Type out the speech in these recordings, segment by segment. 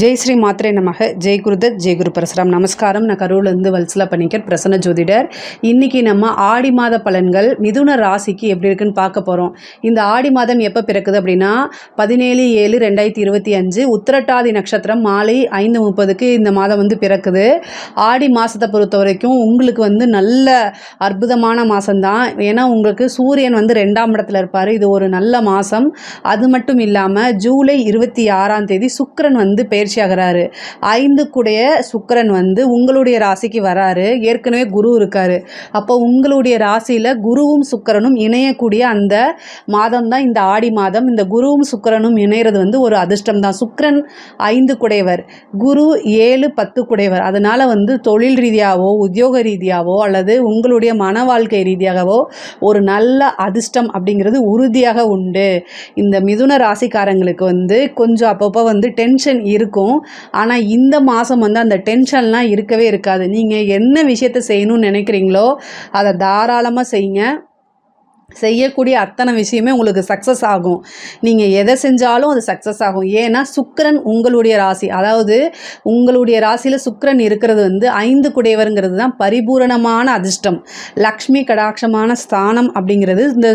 ஜெய் ஸ்ரீ மாத்ரே நமக. ஜெய் குருதத் ஜெய் குரு பரசுராம். நமஸ்காரம். நான் கரூர்லேருந்து வல்சலா பண்ணிக்கர் பிரசன்ன ஜோதிடர். இன்றைக்கி நம்ம ஆடி மாத பலன்கள் மிதுன ராசிக்கு எப்படி இருக்குன்னு பார்க்க போகிறோம் இந்த ஆடி மாதம் எப்போ பிறக்குது அப்படின்னா பதினேழு ஏழு ரெண்டாயிரத்தி இருபத்தி அஞ்சு உத்திரட்டாதி நட்சத்திரம் மாலை ஐந்து முப்பதுக்கு இந்த மாதம் வந்து பிறக்குது. ஆடி மாதத்தை பொறுத்த வரைக்கும் உங்களுக்கு வந்து நல்ல அற்புதமான மாதம்தான் ஏன்னா உங்களுக்கு சூரியன் வந்து ரெண்டாம் இடத்துல இருப்பார். இது ஒரு நல்ல மாதம் அது மட்டும் இல்லாமல் ஜூலை இருபத்தி ஆறாம் தேதி சுக்கிரன் வந்து பயிற்சி ஆகிறாரு. ஐந்து கூடைய சுக்கிரன் வந்து உங்களுடைய ராசிக்கு வராரு. ஏற்கனவே குரு இருக்காரு. அப்போ உங்களுடைய ராசியில் குருவும் சுக்கிரனும் இணையக்கூடிய அந்த மாதம் தான் இந்த ஆடி மாதம். இந்த குருவும் சுக்கரனும் இணையிறது வந்து ஒரு அதிர்ஷ்டம் தான். சுக்கரன் ஐந்து குடையவர் குரு ஏழு பத்து குடையவர். அதனால் வந்து தொழில் ரீதியாகவோ உத்தியோக ரீதியாகவோ அல்லது உங்களுடைய மன வாழ்க்கை ரீதியாகவோ ஒரு நல்ல அதிர்ஷ்டம் அப்படிங்கிறது உறுதியாக உண்டு. இந்த மிதுன ராசிக்காரங்களுக்கு வந்து கொஞ்சம் அப்பப்போ வந்து டென்ஷன் இருக்கும். ஆனால் இந்த மாதம் வந்து அந்த டென்ஷன்லாம் இருக்கவே இருக்காது. நீங்கள் என்ன விஷயத்த செய்யணும்னு நினைக்கிறீங்களோ அதை தாராளமாக செய்யுங்க. செய்யக்கூடிய அத்தனை விஷயமே உங்களுக்கு சக்ஸஸ் ஆகும். நீங்கள் எதை செஞ்சாலும் அது சக்ஸஸ் ஆகும். ஏன்னா சுக்கரன் உங்களுடைய ராசி. அதாவது உங்களுடைய ராசியில் சுக்கரன் இருக்கிறது வந்து ஐந்து குடையவருங்கிறது தான் பரிபூரணமான அதிர்ஷ்டம். லக்ஷ்மி கடாட்சமான ஸ்தானம் அப்படிங்கிறது இந்த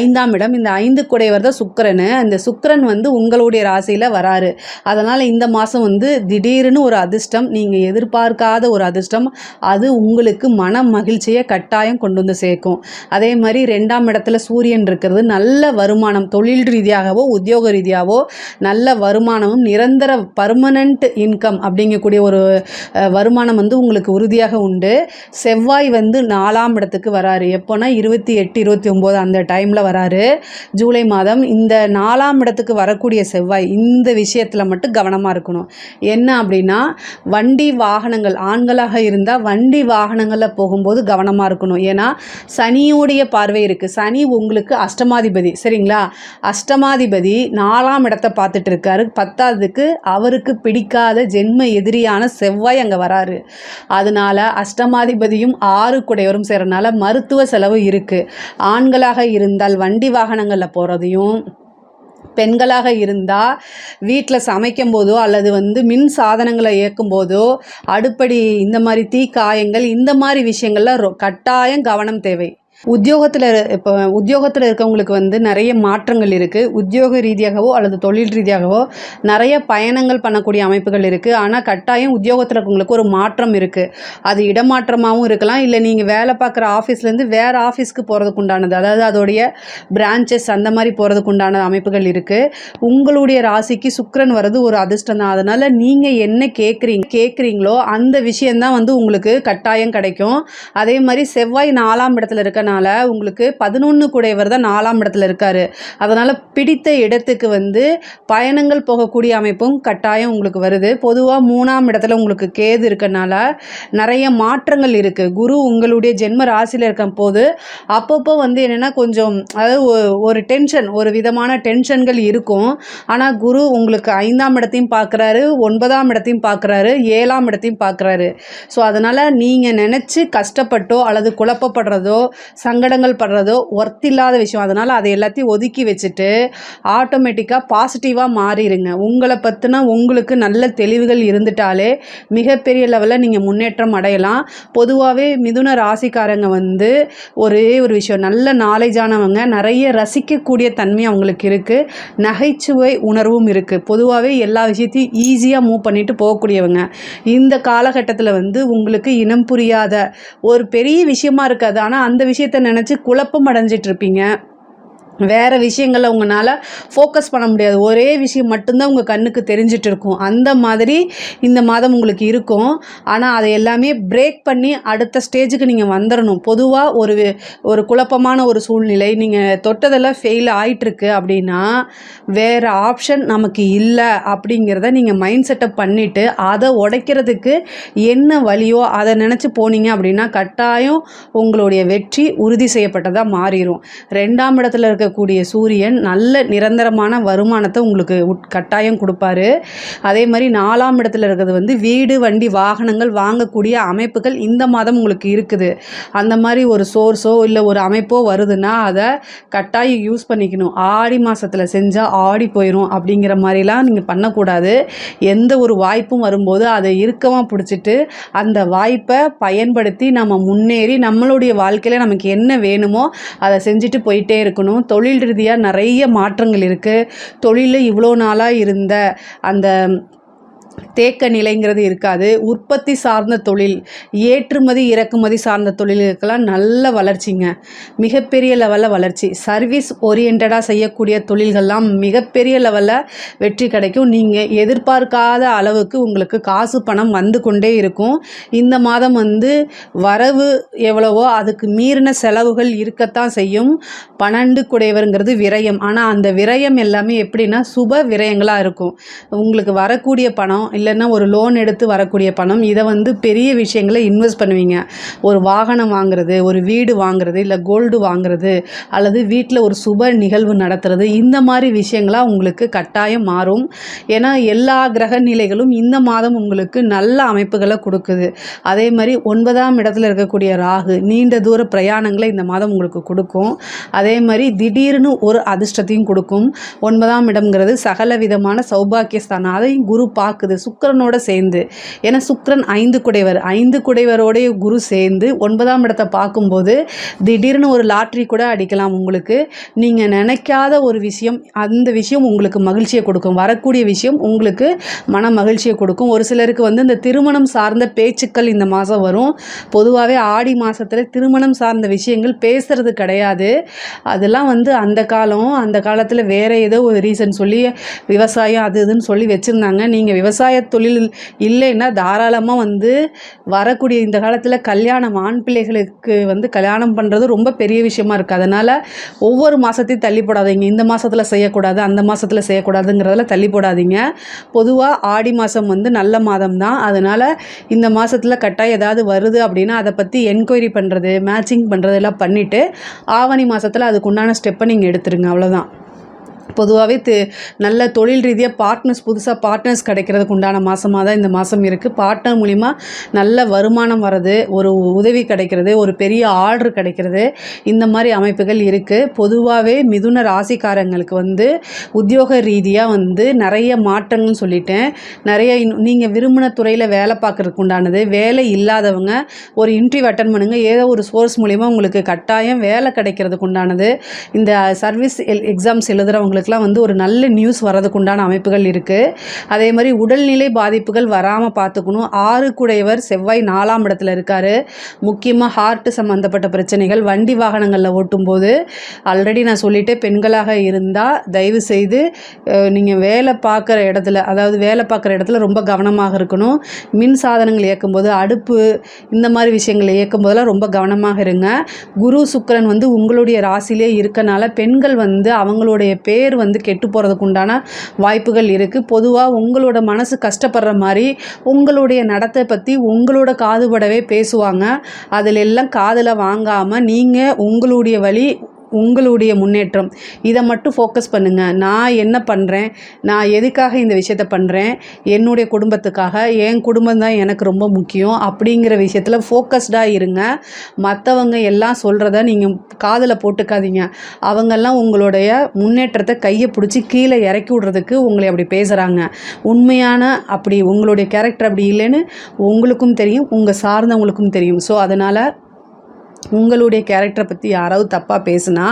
ஐந்தாம் இடம். இந்த ஐந்து குடையவர் தான் சுக்கிரன். இந்த சுக்கரன் வந்து உங்களுடைய ராசியில் வராரு. அதனால் இந்த மாதம் வந்து திடீர்னு ஒரு அதிர்ஷ்டம் நீங்கள் எதிர்பார்க்காத ஒரு அதிர்ஷ்டம் அது உங்களுக்கு மன மகிழ்ச்சியை கட்டாயம் கொண்டு வந்து சேர்க்கும். அதே மாதிரி ரெண்டாம் இடத்துல சூரியன் இருக்கிறது நல்ல வருமானம் தொழில் ரீதியாகவோ உத்தியோக ரீதியாகவோ நல்ல வருமானமும் நிரந்தர பர்மனண்ட் இன்கம் அப்படிங்கக்கூடிய ஒரு வருமானம் வந்து உங்களுக்கு உறுதியாக உண்டு. செவ்வாய் வந்து நாலாம் இடத்துக்கு வராரு. எப்போனா இருபத்தி எட்டு இருபத்தி ஒம்பது அந்த டைமில் வராரு. ஜூலை மாதம் இந்த நாலாம் இடத்துக்கு வரக்கூடிய செவ்வாய் இந்த விஷயத்தில் மட்டும் கவனமாக இருக்கணும். என்ன அப்படின்னா வண்டி வாகனங்கள் ஆண்களாக இருந்தால் வண்டி வாகனங்களில் போகும்போது கவனமாக இருக்கணும். ஏன்னா சனியோடைய பார்வை இருக்குது சனி உங்களுக்கு அஷ்டமாதிபதி சரிங்களா? அஷ்டமாதிபதி நாலாம் இடத்தை பார்த்துட்டு இருக்காரு பத்தாவதுக்கு அவருக்கு பிடிக்காத ஜென்ம எதிரியான செவ்வாய் அங்கே வராரு. அதனால அஷ்டமாதிபதியும் ஆறு குடையவரும் சேரனால மருத்துவ செலவு இருக்குது ஆண்களாக இருந்தால் வண்டி வாகனங்களில் போகிறதையும் பெண்களாக இருந்தால் வீட்டில் சமைக்கும் போதோ அல்லது வந்து மின் சாதனங்களை இயக்கும் போதோ அடுப்படி இந்த மாதிரி தீ காயங்கள் இந்த மாதிரி விஷயங்கள்லாம் ரொ கட்டாயம் கவனம் தேவை. உத்தியோகத்தில் இப்போ உத்தியோகத்தில் இருக்கவங்களுக்கு வந்து நிறைய மாற்றங்கள் இருக்குது உத்தியோக ரீதியாகவோ அல்லது தொழில் ரீதியாகவோ நிறைய பயணங்கள் பண்ணக்கூடிய அமைப்புகள் இருக்குது ஆனால் கட்டாயம் உத்தியோகத்தில் இருக்கவங்களுக்கு ஒரு மாற்றம் இருக்குது அது இடமாற்றமாகவும் இருக்கலாம். இல்லை நீங்கள் வேலை பார்க்குற ஆஃபீஸ்லேருந்து வேறு ஆஃபீஸ்க்கு போகிறதுக்கு உண்டானது அதாவது அதோடைய பிரான்ச்சஸ் அந்த மாதிரி போகிறதுக்கு உண்டான அமைப்புகள் இருக்குது உங்களுடைய ராசிக்கு சுக்கரன் வர்றது ஒரு அதிர்ஷ்டம் தான். அதனால் நீங்கள் என்ன கேட்குறீங்க கேட்குறீங்களோ அந்த விஷயந்தான் வந்து உங்களுக்கு கட்டாயம் கிடைக்கும். அதே மாதிரி செவ்வாய் நாலாம் இடத்துல இருக்க இருக்கிறதுனால உங்களுக்கு பதினொன்று கூடையவர் தான் நாலாம் இடத்துல இருக்கார். அதனால் பிடித்த இடத்துக்கு வந்து பயணங்கள் போகக்கூடிய அமைப்பும் கட்டாயம் உங்களுக்கு வருது. பொதுவாக மூணாம் இடத்துல உங்களுக்கு கேது இருக்கனால நிறைய மாற்றங்கள் இருக்குது குரு உங்களுடைய ஜென்ம ராசியில் இருக்கும் போது அப்பப்போ வந்து என்னென்னா கொஞ்சம் அதாவது ஒ- ஒரு டென்ஷன் ஒரு விதமான டென்ஷன்கள் இருக்கும். ஆனால் குரு உங்களுக்கு ஐந்தாம் இடத்தையும் பார்க்குறாரு ஒன்பதாம் இடத்தையும் பார்க்குறாரு ஏழாம் இடத்தையும் பார்க்குறாரு ஸோ அதனால் நீங்கள் நினச்சி கஷ்டப்பட்டோ அல்லது குழப்பப்படுறதோ சங்கடங்கள் படுறதோ ஒர்த் இல்லாத விஷயம். அதனால் அதை எல்லாத்தையும் ஒதுக்கி வச்சுட்டு ஆட்டோமேட்டிக்காக பாசிட்டிவாக மாறிடுங்க உங்களை பற்றினா உங்களுக்கு நல்ல தெளிவுகள் இருந்துட்டாலே மிகப்பெரிய லெவலில் நீங்கள் முன்னேற்றம் அடையலாம். பொதுவாகவே மிதுன ராசிக்காரங்க வந்து ஒரே ஒரு விஷயம். நல்ல நாலேஜானவங்க நிறைய ரசிக்கக்கூடிய தன்மை அவங்களுக்கு இருக்குது நகைச்சுவை உணர்வும் இருக்குது பொதுவாகவே எல்லா விஷயத்தையும் ஈஸியாக மூவ் பண்ணிட்டு போகக்கூடியவங்க. இந்த காலகட்டத்தில் வந்து உங்களுக்கு இனம் புரியாத ஒரு பெரிய விஷயமா இருக்காது. ஆனால் அந்த விஷயத்தை நினச்சி குழப்பம் அடைஞ்சிட்ருப்பீங்க வேறு விஷயங்களை உங்களால் ஃபோக்கஸ் பண்ண முடியாது. ஒரே விஷயம் மட்டும்தான் உங்கள் கண்ணுக்கு தெரிஞ்சிட்டு இருக்கும். அந்த மாதிரி இந்த மாதம் உங்களுக்கு இருக்கும். ஆனால் அதை எல்லாமே பிரேக் பண்ணி அடுத்த ஸ்டேஜுக்கு நீங்கள் வந்துடணும் பொதுவாக ஒரு ஒரு குழப்பமான ஒரு சூழ்நிலை. நீங்கள் தொட்டதெல்லாம் ஃபெயில் ஆகிட்டுருக்கு அப்படின்னா வேறு ஆப்ஷன் நமக்கு இல்லை அப்படிங்கிறத நீங்கள் மைண்ட் செட்டப் பண்ணிவிட்டு அதை உடைக்கிறதுக்கு என்ன வழியோ அதை நினச்சி போனீங்க அப்படின்னா கட்டாயம் உங்களுடைய வெற்றி உறுதி செய்யப்பட்டதாக மாறிடும் ரெண்டாம் இடத்துல இருக்க இருக்கக்கூடிய சூரியன் நல்ல நிரந்தரமான வருமானத்தை உங்களுக்கு உட் கட்டாயம் கொடுப்பாரு. அதே மாதிரி நாலாம் இடத்துல இருக்கிறது வந்து வீடு வண்டி வாகனங்கள் வாங்கக்கூடிய அமைப்புகள் இந்த மாதம் உங்களுக்கு இருக்குது. அந்த மாதிரி ஒரு சோர்ஸோ இல்லை ஒரு அமைப்போ வருதுன்னா அதை கட்டாயம் யூஸ் பண்ணிக்கணும். ஆடி மாதத்தில் செஞ்சால் ஆடி போயிடும் அப்படிங்கிற மாதிரிலாம் நீங்கள் பண்ணக்கூடாது. எந்த ஒரு வாய்ப்பும் வரும்போது அதை இறுக்கமாக பிடிச்சிட்டு அந்த வாய்ப்பை பயன்படுத்தி நம்ம முன்னேறி நம்மளுடைய வாழ்க்கையில் நமக்கு என்ன வேணுமோ அதை செஞ்சுட்டு போயிட்டே இருக்கணும். தொழில் ரீதியாக நிறைய மாற்றங்கள் இருக்குது தொழிலில் இவ்வளோ நாளாக இருந்த அந்த தேக்க நிலைங்கிறது இருக்காது. உற்பத்தி சார்ந்த தொழில் ஏற்றுமதி இறக்குமதி சார்ந்த தொழிலுக்கெல்லாம் நல்ல வளர்ச்சிங்க. மிகப்பெரிய லெவலில் வளர்ச்சி. சர்வீஸ் ஓரியன்டாக செய்யக்கூடிய தொழில்கள்லாம் மிகப்பெரிய லெவலில் வெற்றி கிடைக்கும். நீங்கள் எதிர்பார்க்காத அளவுக்கு உங்களுக்கு காசு பணம் வந்து கொண்டே இருக்கும். இந்த மாதம் வந்து வரவு எவ்வளவோ அதுக்கு மீறின செலவுகள் இருக்கத்தான் செய்யும். பன்னெண்டு குடையவருங்கிறது விரயம். ஆனால் அந்த விரயம் எல்லாமே எப்படின்னா சுப விரயங்களாக இருக்கும். உங்களுக்கு வரக்கூடிய பணம் இல்லைன்னா ஒரு லோன் எடுத்து வரக்கூடிய பணம் இதை வந்து பெரிய விஷயங்களை இன்வெஸ்ட் பண்ணுவீங்க. ஒரு வாகனம் வாங்குறது ஒரு வீடு வாங்குறது இல்லை கோல்டு வாங்குறது அல்லது வீட்டில் ஒரு சுப நிகழ்வு நடத்துறது இந்த மாதிரி விஷயங்களாக உங்களுக்கு கட்டாயம் மாறும். ஏன்னா எல்லா கிரக நிலைகளும் இந்த மாதம் உங்களுக்கு நல்ல அமைப்புகளை கொடுக்குது. அதே மாதிரி ஒன்பதாம் இடத்துல இருக்கக்கூடிய ராகு நீண்ட தூர பிரயாணங்களை இந்த மாதம் உங்களுக்கு கொடுக்கும். அதே மாதிரி திடீர்னு ஒரு அதிர்ஷ்டத்தையும் கொடுக்கும். ஒன்பதாம் இடம்ங்கிறது சகல விதமான சௌபாக்கியஸ்தானம். அதையும் குரு பார்க்குது. சுக்கிரனோட சேர்ந்து ஏன்னா சுக்கரன் ஐந்து குடைவர். ஐந்து குடைவரோடைய குரு சேர்ந்து ஒன்பதாம் இடத்தை பார்க்கும்போது திடீர்னு ஒரு லாட்ரி கூட அடிக்கலாம் உங்களுக்கு. நீங்கள் நினைக்காத ஒரு விஷயம் அந்த விஷயம் உங்களுக்கு மகிழ்ச்சியை கொடுக்கும். வரக்கூடிய விஷயம் உங்களுக்கு மன மகிழ்ச்சியை கொடுக்கும். ஒரு சிலருக்கு வந்து இந்த திருமணம் சார்ந்த பேச்சுக்கள் இந்த மாதம் வரும். பொதுவாகவே ஆடி மாதத்தில் திருமணம் சார்ந்த விஷயங்கள் பேசுறது கிடையாது. அதெல்லாம் வந்து அந்த காலம் அந்த காலத்தில் வேறு ஏதோ ஒரு ரீசன் சொல்லி விவசாயம் அது இதுன்னு சொல்லி வச்சுருந்தாங்க. நீங்கள் விவசாயம் விவசாய தொழில் இல்லைன்னா தாராளமாக வந்து வரக்கூடிய இந்த காலத்தில் கல்யாணம் ஆண் பிள்ளைகளுக்கு வந்து கல்யாணம் பண்ணுறது ரொம்ப பெரிய விஷயமா இருக்குது அதனால் ஒவ்வொரு மாதத்தையும் தள்ளி போடாதீங்க. இந்த மாதத்தில் செய்யக்கூடாது அந்த மாதத்தில் செய்யக்கூடாதுங்கிறதெல்லாம் தள்ளி போடாதீங்க. பொதுவாக ஆடி மாதம் வந்து நல்ல மாதம் தான். அதனால் இந்த மாதத்தில் கட்டாயம் ஏதாவது வருது அப்படின்னா அதை பற்றி என்கொயரி பண்ணுறது மேட்சிங் பண்ணுறது எல்லாம் பண்ணிவிட்டு ஆவணி மாதத்தில் அதுக்குண்டான ஸ்டெப்பை நீங்கள் எடுத்துருங்க. அவ்வளோதான் பொதுவாகவே து நல்ல தொழில் ரீதியாக பார்ட்னர்ஸ் புதுசாக பார்ட்னர்ஸ் கிடைக்கிறதுக்கு உண்டான மாதமாக தான் இந்த மாதம் இருக்குது பார்ட்னர் மூலிமா நல்ல வருமானம் வர்றது ஒரு உதவி கிடைக்கிறது ஒரு பெரிய ஆர்டர் கிடைக்கிறது இந்த மாதிரி அமைப்புகள் இருக்குது பொதுவாகவே மிதுன ராசிக்காரங்களுக்கு வந்து உத்தியோக ரீதியாக வந்து நிறைய மாற்றங்கள்னு சொல்லிட்டேன். நிறைய நீங்கள் விரும்பின துறையில் வேலை பார்க்குறதுக்கு உண்டானது வேலை இல்லாதவங்க ஒரு இன்டர்வியூ அட்டன் பண்ணுங்கள் ஏதோ ஒரு சோர்ஸ் மூலிமா உங்களுக்கு கட்டாயம் வேலை கிடைக்கிறதுக்கு உண்டானது. இந்த சர்வீஸ் எக்ஸாம்ஸ் எழுதுகிறவங்க இருக்கிறவங்களுக்குலாம் வந்து ஒரு நல்ல நியூஸ் வர்றதுக்குண்டான அமைப்புகள் இருக்குது அதே மாதிரி உடல்நிலை பாதிப்புகள் வராமல் பார்த்துக்கணும் ஆறு குடையவர் செவ்வாய் நாலாம் இடத்துல இருக்கார். முக்கியமாக ஹார்ட்டு சம்மந்தப்பட்ட பிரச்சனைகள் வண்டி வாகனங்களில் ஓட்டும்போது ஆல்ரெடி நான் சொல்லிட்டேன் பெண்களாக இருந்தால் தயவு செய்து நீங்கள் வேலை பார்க்குற இடத்துல அதாவது வேலை பார்க்குற இடத்துல ரொம்ப கவனமாக இருக்கணும். மின் சாதனங்கள் இயக்கும்போது அடுப்பு இந்த மாதிரி விஷயங்களை இயக்கும்போதெல்லாம் ரொம்ப கவனமாக இருங்க. குரு சுக்கரன் வந்து உங்களுடைய ராசிலே இருக்கனால பெண்கள் வந்து அவங்களுடைய பேர் பேர் வந்து கெட்டு போகிறதுக்கு உண்டான வாய்ப்புகள் இருக்குது பொதுவாக உங்களோட மனசு கஷ்டப்படுற மாதிரி உங்களுடைய நடத்தை பற்றி உங்களோட காதுபடவே பேசுவாங்க. அதில் எல்லாம் காதில் வாங்காமல் நீங்கள் உங்களுடைய வழி உங்களுடைய முன்னேற்றம். இதை மட்டும் ஃபோக்கஸ் பண்ணுங்கள் நான் என்ன பண்ணுறேன் நான் எதுக்காக இந்த விஷயத்த பண்ணுறேன் என்னுடைய குடும்பத்துக்காக. என் குடும்பம் தான் எனக்கு ரொம்ப முக்கியம். அப்படிங்கிற விஷயத்தில் ஃபோக்கஸ்டாக இருங்க. மற்றவங்க எல்லாம் சொல்கிறத நீங்கள் காதில் போட்டுக்காதீங்க. அவங்கெல்லாம் உங்களுடைய முன்னேற்றத்தை கையை பிடிச்சி கீழே இறக்கி விட்றதுக்கு உங்களை அப்படி பேசுகிறாங்க உண்மையான அப்படி உங்களுடைய கேரக்டர் அப்படி இல்லைன்னு உங்களுக்கும் தெரியும். உங்கள் சார்ந்தவங்களுக்கும் தெரியும். ஸோ அதனால் உங்களுடைய கேரக்டரை பற்றி யாராவது தப்பாக பேசுனா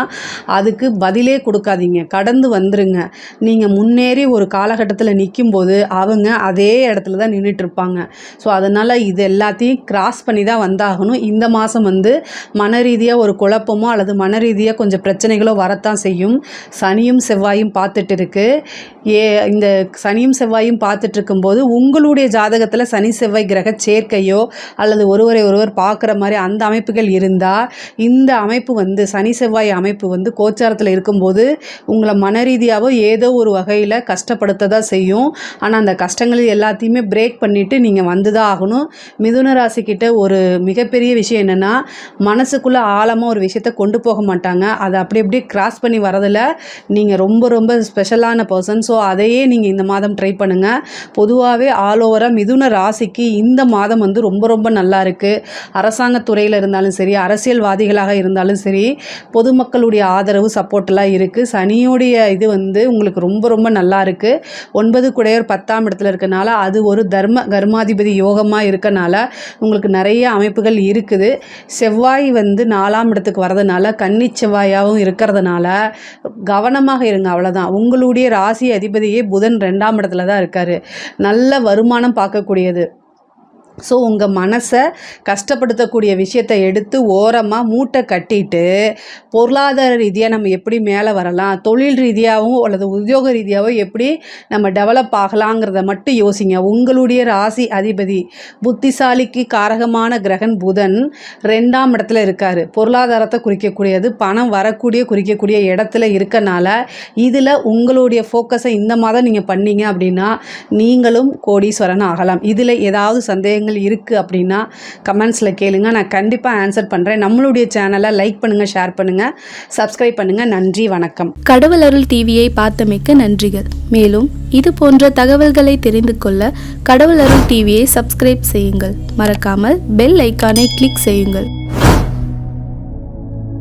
அதுக்கு பதிலே கொடுக்காதீங்க. கடந்து வந்துருங்க. நீங்கள் முன்னேறி ஒரு காலகட்டத்தில் நிற்கும்போது அவங்க அதே இடத்துல தான் நின்றுட்டுருப்பாங்க ஸோ அதனால் இது எல்லாத்தையும் கிராஸ் பண்ணி தான் வந்தாகணும். இந்த மாதம் வந்து மன ரீதியாக ஒரு குழப்பமோ அல்லது மன ரீதியாக கொஞ்சம் பிரச்சனைகளோ வரத்தான் செய்யும். சனியும் செவ்வாயும் பார்த்துட்டு இருக்கு ஏ இந்த சனியும் செவ்வாயும் பார்த்துட்டு இருக்கும்போது உங்களுடைய ஜாதகத்தில் சனி செவ்வாய் கிரக சேர்க்கையோ அல்லது ஒருவரை ஒருவர் பார்க்குற மாதிரி அந்த அமைப்புகள் இருந்து இருந்தால் இந்த அமைப்பு வந்து சனி செவ்வாய் அமைப்பு வந்து கோச்சாரத்தில் இருக்கும்போது உங்களை மன ரீதியாகவோ ஏதோ ஒரு வகையில் கஷ்டப்படுத்த தான் செய்யும். ஆனால் அந்த கஷ்டங்கள் எல்லாத்தையுமே பிரேக் பண்ணிவிட்டு நீங்கள் வந்து தான் ஆகணும். மிதுன ராசிக்கிட்ட ஒரு மிகப்பெரிய விஷயம் என்னென்னா மனசுக்குள்ளே ஆழமாக ஒரு விஷயத்தை கொண்டு போக மாட்டாங்க. அதை அப்படி அப்படியே கிராஸ் பண்ணி வரதில் நீங்கள் ரொம்ப ரொம்ப ஸ்பெஷலான பர்சன் ஸோ அதையே நீங்கள் இந்த மாதம் ட்ரை பண்ணுங்கள் பொதுவாகவே ஆல் ஓவராக மிதுன ராசிக்கு இந்த மாதம் வந்து ரொம்ப ரொம்ப நல்லா இருக்குது அரசாங்கத்துறையில் இருந்தாலும் சரி அரசியல்வாதிகளாக இருந்தாலும் சரி பொதுமக்களுடைய ஆதரவு சப்போர்ட்டெல்லாம் இருக்குது சனியோடைய இது வந்து உங்களுக்கு ரொம்ப ரொம்ப நல்லா இருக்குது ஒன்பது குடையர் பத்தாம் இடத்துல இருக்கனால அது ஒரு தர்ம கர்மாதிபதி யோகமாக இருக்கனால உங்களுக்கு நிறைய அமைப்புகள் இருக்குது. செவ்வாய் வந்து நாலாம் இடத்துக்கு வரதுனால கன்னி செவ்வாயாகவும் இருக்கிறதுனால கவனமாக இருங்க அவ்வளோதான் உங்களுடைய ராசி அதிபதியே புதன் ரெண்டாம் இடத்துல தான் இருக்கார். நல்ல வருமானம் பார்க்கக்கூடியது. ஸோ உங்கள் மனசை கஷ்டப்படுத்தக்கூடிய விஷயத்தை எடுத்து ஓரமாக மூட்டை கட்டிட்டு பொருளாதார ரீதியாக நம்ம எப்படி மேலே வரலாம் தொழில் ரீதியாகவும் அல்லது உத்தியோக ரீதியாகவும் எப்படி நம்ம டெவலப் ஆகலாங்கிறத மட்டும் யோசிங்க. உங்களுடைய ராசி அதிபதி புத்திசாலிக்கு காரகமான கிரகன் புதன் ரெண்டாம் இடத்துல இருக்கார். பொருளாதாரத்தை குறிக்கக்கூடியது பணம் வரக்கூடிய குறிக்கக்கூடிய இடத்துல இருக்கனால இதில் உங்களுடைய ஃபோக்கஸை இந்த மாதம் நீங்கள் பண்ணீங்க அப்படின்னா நீங்களும் கோடீஸ்வரன் ஆகலாம். இதில் ஏதாவது சந்தேகங்கள் இருக்குது அப்படின்னா கமெண்ட்ஸில் கேளுங்க. நான் கண்டிப்பாக ஆன்சர் பண்ணுறேன் நம்மளுடைய சேனலை லைக் பண்ணுங்கள் ஷேர் பண்ணுங்கள் சப்ஸ்கிரைப் பண்ணுங்கள் நன்றி வணக்கம். கடவுள் அருள் டிவியை பார்த்தமைக்க நன்றிகள். மேலும் இது போன்ற தகவல்களை தெரிந்து கொள்ள கடவுள் அருள் டிவியை சப்ஸ்கிரைப் செய்யுங்கள். மறக்காமல் பெல் ஐக்கானை கிளிக் செய்யுங்கள்.